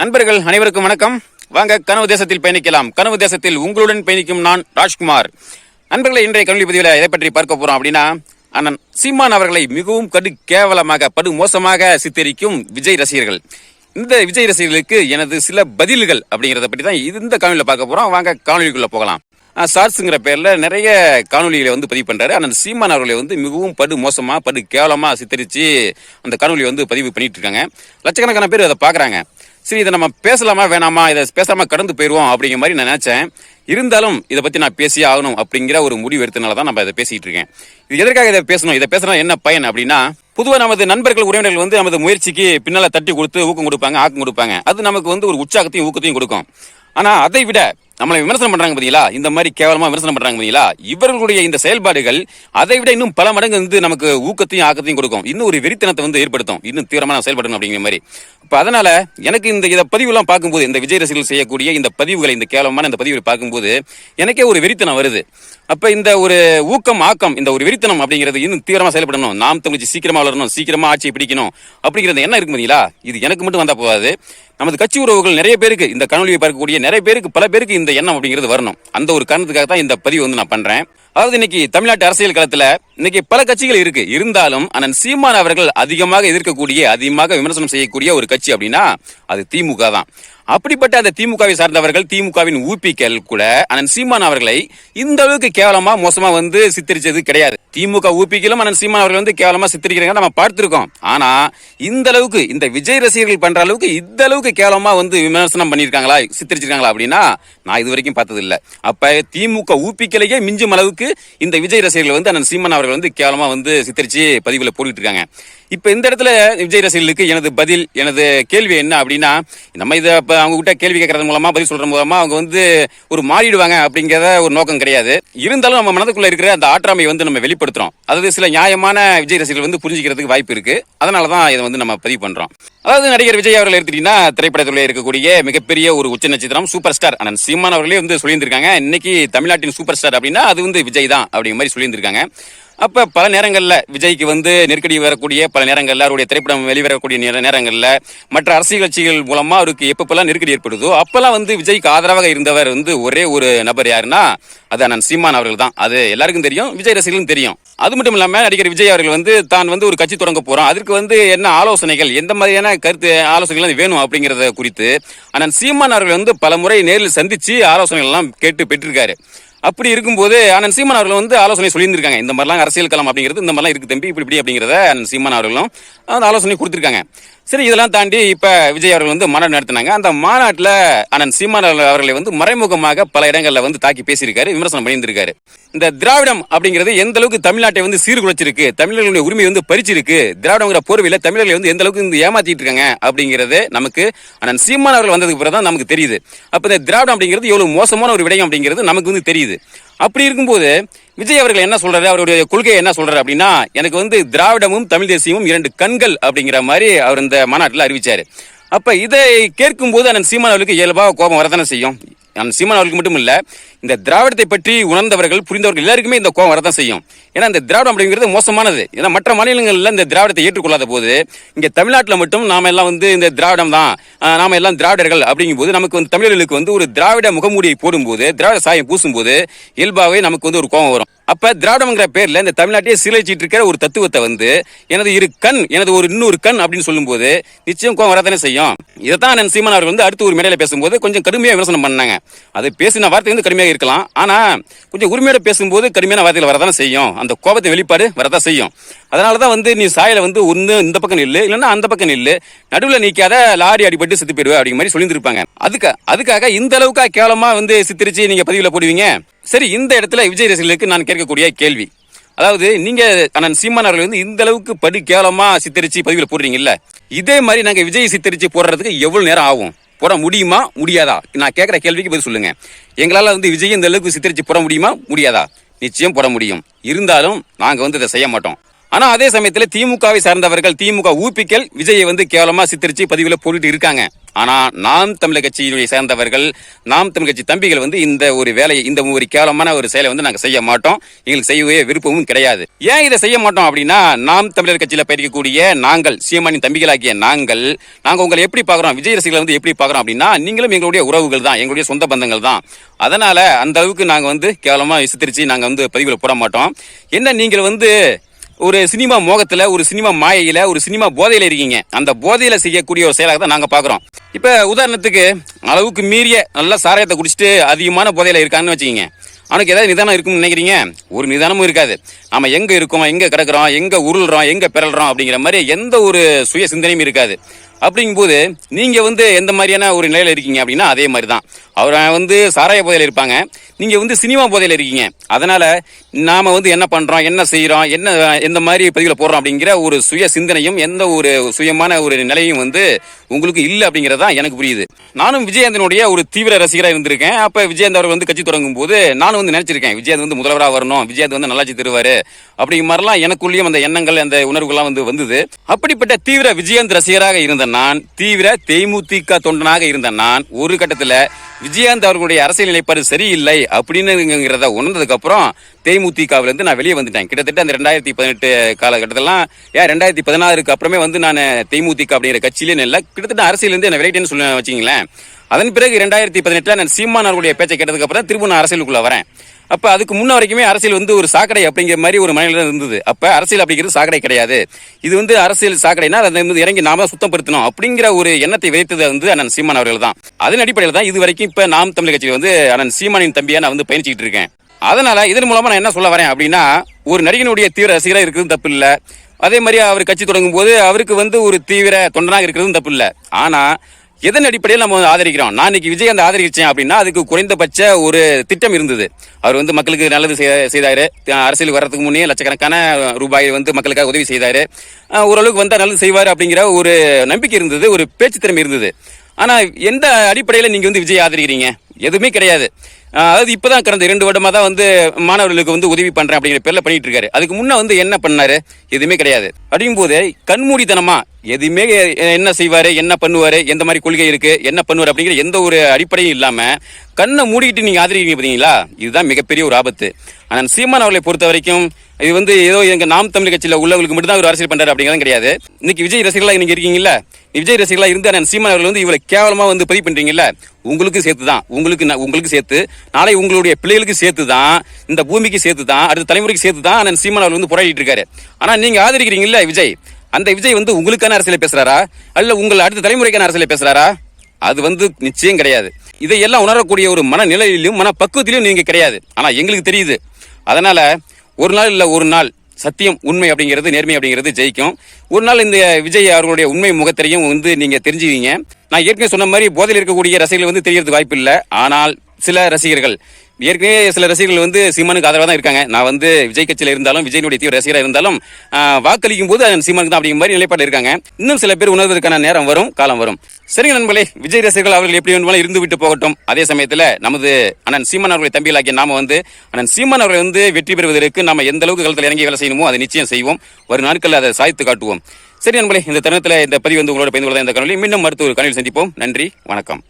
நண்பர்கள் அனைவருக்கும் வணக்கம். வாங்க கனவு தேசத்தில் பயணிக்கலாம். கனவு தேசத்தில் உங்களுடன் பயணிக்கும் நான் ராஜ்குமார். நண்பர்களை இன்றைய கல்வி பதிவில் எதை பற்றி பார்க்க போறோம் அப்படின்னா அண்ணன் சீமான் அவர்களை மிகவும் கடு கேவலமாக படு மோசமாக சித்தரிக்கும் விஜய் ரசிகர்கள். இந்த விஜய் ரசிகர்களுக்கு எனது சில பதில்கள் அப்படிங்கிறத பற்றி தான் இது இந்த காணொலியில் பார்க்க போறோம். வாங்க காணொலிக்குள்ள போகலாம். ஷார்ட்ஸுங்கிற பேரில் நிறைய காணொலிகளை வந்து பதிவு பண்ணுறாரு அந்த சீமான் அவர்களை வந்து மிகவும் படு மோசமாக படு கேவலமாக சித்தரித்து அந்த காணொலியை வந்து பதிவு பண்ணிட்டு இருக்காங்க. லட்சக்கணக்கான பேர் அதை பார்க்குறாங்க. சரி இதை நம்ம பேசலாமா வேணாமா? இதை பேசாம கடந்து போயிடுவோம் அப்படிங்கிற மாதிரி நான் நினைச்சேன். இருந்தாலும் இதை பற்றி நான் பேசியே ஆகணும் அப்படிங்கிற ஒரு முடிவு எடுத்தனால தான் நம்ம இதை பேசிகிட்டு இருக்கேன். இது எதற்காக இதை பேசணும்? இதை பேசுனா என்ன பயன் அப்படின்னா பொதுவாக நமது நண்பர்கள் உறவினர்கள் வந்து நமது முயற்சிக்கு பின்னால் தட்டி கொடுத்து ஊக்கம் கொடுப்பாங்க ஆக்கம் கொடுப்பாங்க. அது நமக்கு வந்து ஒரு உற்சாகத்தையும் ஊக்கத்தையும் கொடுக்கும். ஆனால் அதை விட நம்மளை விமர்சனம் பண்றாங்க பாத்தீங்களா? இந்த மாதிரி கேவலமா விமர்சனம் பண்றாங்க பாத்தீங்களா? இவர்களுடைய இந்த செயல்பாடுகள் அதை விட இன்னும் பல மடங்கு வந்து நமக்கு ஊக்கத்தையும் ஆக்கத்தையும் கொடுக்கும். இன்னும் ஒரு வெறித்தனத்தை வந்து ஏற்படுத்தும். இன்னும் தீவிரமான செயல்படணும் அப்படிங்கிற மாதிரி. இப்ப அதனால எனக்கு இந்த இதை பதிவுலாம் பார்க்கும்போது இந்த விஜய் ரசிகர்கள் செய்யக்கூடிய இந்த பதிவுகளை இந்த கேவலமான இந்த பதிவுகளை பார்க்கும்போது எனக்கே ஒரு வெறித்தனம் வருது. அப்ப இந்த ஒரு ஊக்கம் ஆக்கம் இந்த ஒரு விரித்தனம் அப்படிங்கிறது இன்னும் தீவிரமா செயல்படணும். நாம் தமிழ்ச்சி சீக்கிரமா வளரணும் சீக்கிரமா ஆட்சியை பிடிக்கணும் அப்படிங்கிறது என்ன இருக்கு பாத்தீங்களா? இது எனக்கு மட்டும் வந்தா போகாது. நமது கட்சி உறவுகள் நிறைய பேருக்கு இந்த கனொலியை பார்க்கக்கூடிய நிறைய பேருக்கு பல பேருக்கு இந்த எண்ணம் அப்படிங்கிறது வரணும். அந்த ஒரு காரணத்துக்காக தான் இந்த பதிவு வந்து நான் பண்றேன். அதாவது இன்னைக்கு தமிழ்நாட்டு அரசியல் களத்துல இன்னைக்கு பல கட்சிகள் இருக்கு. இருந்தாலும் அண்ணன் சீமான் அவர்கள் அதிகமாக எதிர்க்கக்கூடிய அதிகமாக விமர்சனம் செய்யக்கூடிய ஒரு கட்சி அப்படின்னா அது திமுக தான். அப்படிப்பட்ட அந்த திமுகவை சார்ந்தவர்கள் திமுகவின் ஊப்பிக்கள் கூட அண்ணன் சீமான் அவர்களை இந்த அளவுக்கு கேவலமா மோசமா வந்து சித்தரிச்சது கிடையாது. திமுக ஊப்பிக்கலும் அண்ணன் சீமான் அவர்கள் வந்து கேவலமா சித்தரிக்கிறாங்க நம்ம பார்த்திருக்கோம். ஆனா இந்த அளவுக்கு இந்த விஜய் ரசிகர்கள் பண்ற அளவுக்கு இந்த அளவுக்கு கேவலமா வந்து விமர்சனம் பண்ணியிருக்காங்களா சித்தரிச்சிருக்காங்களா அப்படின்னா நான் இது வரைக்கும் பார்த்தது இல்ல அப்ப திமுக ஊப்பிக்கலையே மிஞ்சும் அளவுக்கு இந்த விஜய் ரசிகர்கள் வந்து அண்ணன் சீமான் அவர்கள் வந்து கேவலமா வந்து சித்தரிச்சு பதிவுல போட்டுட்டு இருக்காங்க. இப்ப இந்த இடத்துல விஜய் ரசிகர்களுக்கு எனது பதில் எனது கேள்வி என்ன அப்படின்னா நம்ம இதை இப்போ அவங்க கிட்ட கேள்வி கேட்கறது மூலமா பதில் சொல்ற மூலமா அவங்க வந்து ஒரு மாறிடுவாங்க அப்படிங்கிறத ஒரு நோக்கம் கிடையாது. இருந்தாலும் நம்ம மனதுக்குள்ள இருக்கிற அந்த ஆற்றாமை வந்து நம்ம வெளிப்படுத்துறோம். அதாவது சில நியாயமான விஜய் ரசிகர்கள் வந்து புரிஞ்சுக்கிறதுக்கு வாய்ப்பு இருக்கு. அதனால தான் இதை வந்து நம்ம பதிவு பண்றோம். அதாவது நடிகர் விஜய் அவர்கள் எடுத்துட்டீங்கன்னா திரைப்படத்துறையில் இருக்கக்கூடிய மிகப்பெரிய ஒரு உச்ச நட்சத்திரம் சூப்பர் ஸ்டார். அண்ணன் சீமான் அவர்களே வந்து சொல்லியிருந்திருக்காங்க. இன்னைக்கு தமிழ்நாட்டின் சூப்பர் ஸ்டார் அப்படின்னா அது வந்து விஜய் தான் அப்படிங்கிற மாதிரி சொல்லியிருந்திருக்காங்க. அப்ப பல நேரங்கள்ல விஜய்க்கு வந்து நெருக்கடி வரக்கூடிய பல நேரங்கள்ல அவருடைய திரைப்படம் வெளிவரக்கூடிய நேர- நேரங்கள்ல மற்ற அரசியல் கட்சிகள் மூலமா அவருக்கு எப்பப்பெல்லாம் நெருக்கடி ஏற்படுதோ அப்பெல்லாம் வந்து விஜய்க்கு ஆதரவாக இருந்தவர் வந்து ஒரே ஒரு நபர் யாருன்னா அது அண்ணன் சீமான் அவர்கள் தான் அது எல்லாருக்கும் தெரியும் விஜய் ரசிகர்களும் தெரியும். அது மட்டும் இல்லாம நடிகர் விஜய் அவர்கள் வந்து தான் வந்து ஒரு கட்சி தொடங்க போறோம் அதற்கு வந்து என்ன ஆலோசனைகள் எந்த மாதிரியான கருத்து ஆலோசனைகள் வந்து வேணும் அப்படிங்கறத குறித்து அண்ணன் சீமான் அவர்கள் வந்து பல முறை நேரில் சந்திச்சு ஆலோசனைகள் எல்லாம் கேட்டு பெற்றிருக்காரு. அப்படி இருக்கும்போது அண்ணன் சீமான் அவர்கள் வந்து ஆலோசனை சொல்லியிருந்திருக்காங்க. இந்த மாதிரிலாம் அரசியல் களம் அப்படிங்கிறது இந்த மாதிரிலாம் இருக்கு தம்பி இப்படி இப்படி அப்படிங்கிறத அண்ணன் சீமான் அவர்களும் அந்த ஆலோசனை கொடுத்துருக்காங்க. சரி இதெல்லாம் தாண்டி இப்ப விஜய் அவர்கள் வந்து மாநாடு நடத்தினாங்க அந்த மாநாட்டில் அண்ணன் சீமான் அவர்களை வந்து மறைமுகமாக பல இடங்கள்ல வந்து தாக்கி பேசியிருக்காரு விமர்சனம் பண்ணியிருந்திருக்காரு. இந்த திராவிடம் அப்படிங்கிறது எந்த அளவுக்கு தமிழ்நாட்டை வந்து சீர்குலைச்சிருக்கு தமிழர்களுடைய உரிமை வந்து பறிச்சிருக்கு திராவிடங்கிற போர்வையில தமிழர்களை வந்து எந்த அளவுக்கு வந்து ஏமாத்திட்டு இருக்காங்க அப்படிங்கிறது நமக்கு அண்ணன் சீமான் அவர்கள் வந்ததுக்கு பிறகு தான் நமக்கு தெரியுது. அப்ப இந்த திராவிடம் அப்படிங்கிறது எவ்வளவு மோசமான ஒரு விடயம் அப்படிங்கிறது நமக்கு வந்து தெரியுது. அப்படி இருக்கும்போது விஜய் அவர்கள் என்ன சொல்றாரு? அவருடைய கொள்கையை என்ன சொல்றாரு அப்படின்னா எனக்கு வந்து திராவிடமும் தமிழ் தேசியமும் இரண்டு கண்கள் அப்படிங்கிற மாதிரி அவர் இந்த மாநாட்டில் அறிவிச்சாரு. அப்ப இதை கேட்கும்போது அண்ணன் சீமான் அவர்களுக்கு இயல்பாக கோபம் வரதானே செய்யும்? நான் சீமான் அவர்களுக்கு மட்டும் இல்லை இந்த திராவிடத்தை பற்றி உணர்ந்தவர்கள் புரிந்தவர்கள் எல்லாருக்குமே இந்த கோவம் வரதான் செய்யும். ஏன்னா இந்த திராவிடம் அப்படிங்கிறது மோசமானது. ஏன்னா மற்ற மாநிலங்களில் இந்த திராவிடத்தை ஏற்றுக்கொள்ளாத போது இங்கே தமிழ்நாட்டில் மட்டும் நாம எல்லாம் வந்து இந்த திராவிடம் தான் நாம எல்லாம் திராவிடர்கள் அப்படிங்கும்போது நமக்கு வந்து தமிழர்களுக்கு வந்து ஒரு திராவிட முகமூடியை போடும்போது திராவிட சாயம் பூசும்போது இயல்பாகவே நமக்கு வந்து ஒரு கோபம் வரும். அப்ப திராவிடம்ங்கிற பேர்ல இந்த தமிழ்நாட்டையே சீரழிச்சிட்டு இருக்கிற ஒரு தத்துவத்தை வந்து எனது இரு கண் எனது ஒரு இன்னொரு கண் அப்படின்னு சொல்லும்போது நிச்சயம் கோவம் வரதானே செய்யும். இதைத்தான் நான் சீமான் அவர்கள் வந்து அடுத்து ஒரு மேடையில பேசும்போது கொஞ்சம் கடுமையா விமர்சனம் பண்ணாங்க. அது பேசின வார்த்தை வந்து கடுமையாக இருக்கலாம். ஆனா கொஞ்சம் உரிமையோட பேசும்போது கடுமையான வார்த்தைகள் வரதானே செய்யும். அந்த கோபத்தை வெளிப்பாடு வரதான் செய்யும். அதனாலதான் வந்து நீ சாயில வந்து ஒன்று இந்த பக்கம் நில்லு இல்லைன்னா அந்த பக்கம் நில்லு. நடுவில் நிற்காத லாரி அடிபட்டு செத்து போயிடுவ அப்படிங்கிற மாதிரி சொல்லியிருப்பாங்க அதுக்கு அதுக்காக இந்த அளவுக்கா கேவலமாக வந்து சித்தரிச்சு நீங்கள் பதிவில் போடுவீங்க? சரி இந்த இடத்துல விஜய் ரசிகர்களுக்கு நான் கேட்கக்கூடிய கேள்வி. அதாவது நீங்க அண்ணன் சீமான் அவர்கள் வந்து இந்த அளவுக்கு படு கேவலமா சித்தரிச்சு பதிவில் போடுறீங்கல்ல? இதே மாதிரி நாங்க விஜய் சித்தரிச்சு போடுறதுக்கு எவ்வளவு நேரம் ஆகும்? போட முடியுமா? முடியாதா? நான் கேட்குற கேள்விக்கு பதில் சொல்லுங்க. எங்களால் வந்து விஜய் இந்த அளவுக்கு சித்தரிச்சு போட முடியுமா? முடியாதா? நிச்சயம் போட முடியும். இருந்தாலும் நாங்கள் வந்து இதை செய்ய மாட்டோம். ஆனா அதே சமயத்துல திமுகவை சார்ந்தவர்கள் திமுக ஊப்பிக்கள் விஜயை வந்து கேவலமா சித்தரிச்சு பதிவுல போட்டுட்டு இருக்காங்க. ஆனா நாம் தமிழர் கட்சியினுடைய சேர்ந்தவர்கள் நாம் தமிழ் கட்சி தம்பிகள் வந்து இந்த ஒரு வேலையை இந்த ஒரு கேவலமான ஒரு செயலை வந்து நாங்க செய்ய மாட்டோம். எங்களுக்கு செய்யவே விருப்பமும் கிடையாது. ஏன் இதை செய்ய மாட்டோம் அப்படின்னா நாம் தமிழர் கட்சியில பயிர்க்கக்கூடிய நாங்கள் சீமானின் தம்பிகளாகிய நாங்கள் நாங்க உங்களை எப்படி பாக்குறோம் விஜய் ரசிகர்களை வந்து எப்படி பாக்குறோம் அப்படின்னா நீங்களும் எங்களுடைய உறவுகள் தான் எங்களுடைய சொந்த பந்தங்கள் தான். அதனால அந்த அளவுக்கு நாங்க வந்து கேவலமா சித்தரிச்சு நாங்க வந்து பதிவுல போட மாட்டோம். என்ன நீங்கள் வந்து ஒரு சினிமா மோகத்துல ஒரு சினிமா மாயையில ஒரு சினிமா போதையில இருக்கீங்க. அந்த போதையில செய்யக்கூடிய ஒரு செயலாக தான் நாங்க பாக்குறோம் இப்ப உதாரணத்துக்கு அளவுக்கு மீறிய நல்லா சாராயத்தை குடிச்சிட்டு அதிகமான போதையில இருக்காங்கன்னு வச்சுக்கீங்க. அவனுக்கு ஏதாவது நிதானம் இருக்கும்னு நினைக்கிறீங்க? ஒரு நிதானமும் இருக்காது. நம்ம எங்க இருக்கோம் எங்க கிடக்கிறோம் எங்க உருள்றோம் எங்க பிறல்றோம் அப்படிங்கிற மாதிரி எந்த ஒரு சுய சிந்தனையும் இருக்காது. அப்படிங்கும்போது நீங்க வந்து எந்த மாதிரியான ஒரு நிலையில இருக்கீங்க அப்படின்னா அதே மாதிரி தான் அவர் வந்து சாராய போதையில் இருப்பாங்க. நீங்க வந்து சினிமா போதையில் இருக்கீங்க. அதனால நாம வந்து என்ன பண்றோம் என்ன செய்யறோம் என்ன எந்த மாதிரி பதிவில் போடுறோம் அப்படிங்கிற ஒரு சுய சிந்தனையும் எந்த ஒரு சுயமான ஒரு நிலையும் வந்து உங்களுக்கு இல்லை அப்படிங்கறதா எனக்கு புரியுது. நானும் விஜயந்தனுடைய ஒரு தீவிர ரசிகராக இருந்திருக்கேன். அப்ப விஜயந்த் அவர் வந்து கட்சி தொடங்கும் போது நானும் வந்து நினைச்சிருக்கேன் விஜயந்த் வந்து முதல்வராக வரணும் விஜயந்த் வந்து நல்லாட்சி தருவாரு அப்படிங்கிற மாதிரிலாம் எனக்குள்ளேயும் அந்த எண்ணங்கள் அந்த உணர்வுகள்லாம் வந்து வந்தது. அப்படிப்பட்ட தீவிர விஜயந்த் ரசிகராக இருந்த நான் தீவிர தேமுதிக தொண்டனாக இருந்த நான் ஒரு கட்டத்தில் விஜயகாந்த் அவர்களுடைய அரசியல் நிலைப்பாடு சரியில்லை அப்படின்னுங்கிறத உணர்ந்ததுக்கு அப்புறம் நான் வெளியே வந்துட்டேன். கிட்டத்தட்ட அந்த ரெண்டாயிரத்தி பதினெட்டு காலகட்டத்திலாம் ஏன் ரெண்டாயிரத்தி பதினாறுக்கு அப்புறமே வந்து நான் தேமுதிக அப்படிங்கிற கட்சியிலே இல்லை கிட்டத்தட்ட அரசியலேருந்து என்ன விளையாட்டுன்னு சொல்ல வச்சிங்களேன் அதன் பிறகு ரெண்டாயிரத்தி பதினெட்டில் நான் சீமான் அவர்களுடைய பேச்சை கேட்டதுக்கு அப்புறம் திரும்ப நான் அரசியலுக்குள்ளே வரேன். அப்ப அதுக்கு முன்ன வரைக்குமே அரசியல் வந்து ஒரு சாக்கடை அப்படிங்கிற மாதிரி ஒரு மனநிலை இருந்தது. அப்ப அரசியல் அப்படிங்கிறது சாக்கடை கிடையாது. இது வந்து அரசியல் சாக்கடைனா அதை வந்து இறங்கி நாம சுத்தப்படுத்தணும் அப்படிங்கிற ஒரு எண்ணத்தை வைத்தது வந்து அண்ணன் சீமான் அவர்கள் தான். அதன் அடிப்படையில் தான் இது வரைக்கும் இப்ப நாம் தமிழ் கட்சியில் வந்து அண்ணன் சீமானின் தம்பியா நான் வந்து பயணிச்சுட்டு இருக்கேன். அதனால இதன் மூலமா நான் என்ன சொல்ல வரேன் அப்படின்னா ஒரு நடிகனுடைய தீவிர ரசிகராக இருக்கிறது தப்பு இல்லை. அதே மாதிரி அவர் கட்சி தொடங்கும் போது அவருக்கு வந்து ஒரு தீவிர தொண்டனாக இருக்கிறதும் தப்பு இல்லை. ஆனா எதன் அடிப்படையில் நம்ம ஆதரிக்கிறோம்? நான் இன்னைக்கு விஜயகாந்த் ஆதரிச்சேன் அப்படின்னா அதுக்கு குறைந்தபட்ச ஒரு திட்டம் இருந்தது. அவர் வந்து மக்களுக்கு நல்லது செய்தாரு. அரசியல் வர்றதுக்கு முன்னே லட்சக்கணக்கான ரூபாய் வந்து மக்களுக்காக உதவி செய்தாரு. ஓரளவுக்கு வந்தால் நல்லது செய்வார் அப்படிங்கிற ஒரு நம்பிக்கை இருந்தது ஒரு பேச்சு திறமை இருந்தது. ஆனால் எந்த அடிப்படையில் நீங்கள் வந்து விஜய் ஆதரிக்கிறீங்க? எதுவுமே கிடையாது. அதாவது இப்போ தான் கடந்த இரண்டு வருடமாக தான் வந்து மாணவர்களுக்கு வந்து உதவி பண்ணுறேன் அப்படிங்கிற பேரில் பண்ணிட்டு இருக்காரு. அதுக்கு முன்னே வந்து என்ன பண்ணார்? எதுவுமே கிடையாது. அப்படிங்கும் போது கண்மூடித்தனமாக எதுவுமே என்ன செய்வார்? என்ன பண்ணுவார்? எந்த மாதிரி கொள்கை இருக்குது என்ன பண்ணுவார்? அப்படிங்கிற எந்த ஒரு அடிப்படையும் இல்லாமல் கண்ணை மூடிக்கிட்டு நீங்கள் ஆதரிக்கிறீங்க பார்த்தீங்களா இதுதான் மிகப்பெரிய ஒரு ஆபத்து. ஆனால் சீமான் அவர்களை பொறுத்த வரைக்கும் இது வந்து ஏதோ எங்க நாம் தமிழ் கட்சியில உள்ளவங்களுக்கு மட்டும் தான் ஒரு அரசியல் பண்றாரு அப்படிங்கிறது கிடையாது. இன்னைக்கு விஜய் ரசிகர்களா நீங்க இருக்கீங்கல்ல? விஜய் ரசிகர்களா இருந்து நான் சீமான் அவர்கள் வந்து இவ்வளவு கேவலமா வந்து பதிவு பண்றீங்கல்ல? உங்களுக்கு சேர்த்து தான் உங்களுக்கு உங்களுக்கு சேர்த்து. நாளை உங்களுடைய பிள்ளைகளுக்கு சேர்த்து தான் இந்த பூமிக்கு சேர்த்து தான் அடுத்த தலைமுறைக்கு சேர்த்து தான் அண்ணன் சீமான் அவர்கள் வந்து போராடிட்டு இருக்காரு. ஆனா நீங்க ஆதரிக்கிறீங்கல்ல விஜய்? அந்த விஜய் வந்து உங்களுக்கான அரசியல் பேசுறாரா? அல்ல உங்கள் அடுத்த தலைமுறைக்கான அரசியல் பேசுறாரா? அது வந்து நிச்சயம் கிடையாது. இதையெல்லாம் உணரக்கூடிய ஒரு மனநிலையிலும் மன பக்குவத்திலும் நீங்க கிடையாது. ஆனா எங்களுக்கு தெரியுது. அதனால ஒரு நாள் இல்லை ஒரு நாள். சத்தியம் உண்மை அப்படிங்கிறது நேர்மை அப்படிங்கிறது ஜெயிக்கும். ஒரு நாள் இந்த விஜய் அவர்களுடைய உண்மை முகத்திரையும் வந்து நீங்க தெரிஞ்சுவீங்க நான் ஏற்கனவே சொன்ன மாதிரி போதையில் இருக்கக்கூடிய ரசிகர்கள் வந்து தெரியறதுக்கு வாய்ப்பு இல்லை. ஆனால் சில ரசிகர்கள் ஏற்கனவே சில ரசிகர்கள் வந்து சீமானுக்கு ஆதரவாக தான் இருக்காங்க. நான் வந்து விஜய் கட்சியில் இருந்தாலும் விஜயனுடைய தீவிர ரசிகராக இருந்தாலும் வாக்களிக்கும் போது சீமானுக்கு தான் அப்படிங்கிற மாதிரி நிலைப்பாடு இருக்காங்க. இன்னும் சில பேர் உணர்வதற்கான நேரம் வரும் காலம் வரும். சரிங்க நண்பர்களே விஜய் ரசிகர்கள் அவர்கள் எப்படி வேணுமாலும் இருந்து விட்டு போகட்டும். அதே சமயத்தில் நமது அண்ணன் சீமான் அவர்களை தம்பிகளாகிய நாம வந்து அண்ணன் சீமான் அவர்களை வந்து வெற்றி பெறுவதற்கு நம்ம எந்த அளவுக்கு களத்தில் இறங்கி வேலை செய்யணுமோ அதை நிச்சயம் செய்வோம். ஒரு நாட்களில் அதை சாய்த்து காட்டுவோம். சரி நண்பர்களே இந்த தருணத்தில் இந்த பதிவு வந்து உங்களோட பயந்து கொள்ள இந்த கனவில் மீண்டும் மருத்துவ கனவில் சந்திப்போம். நன்றி வணக்கம்.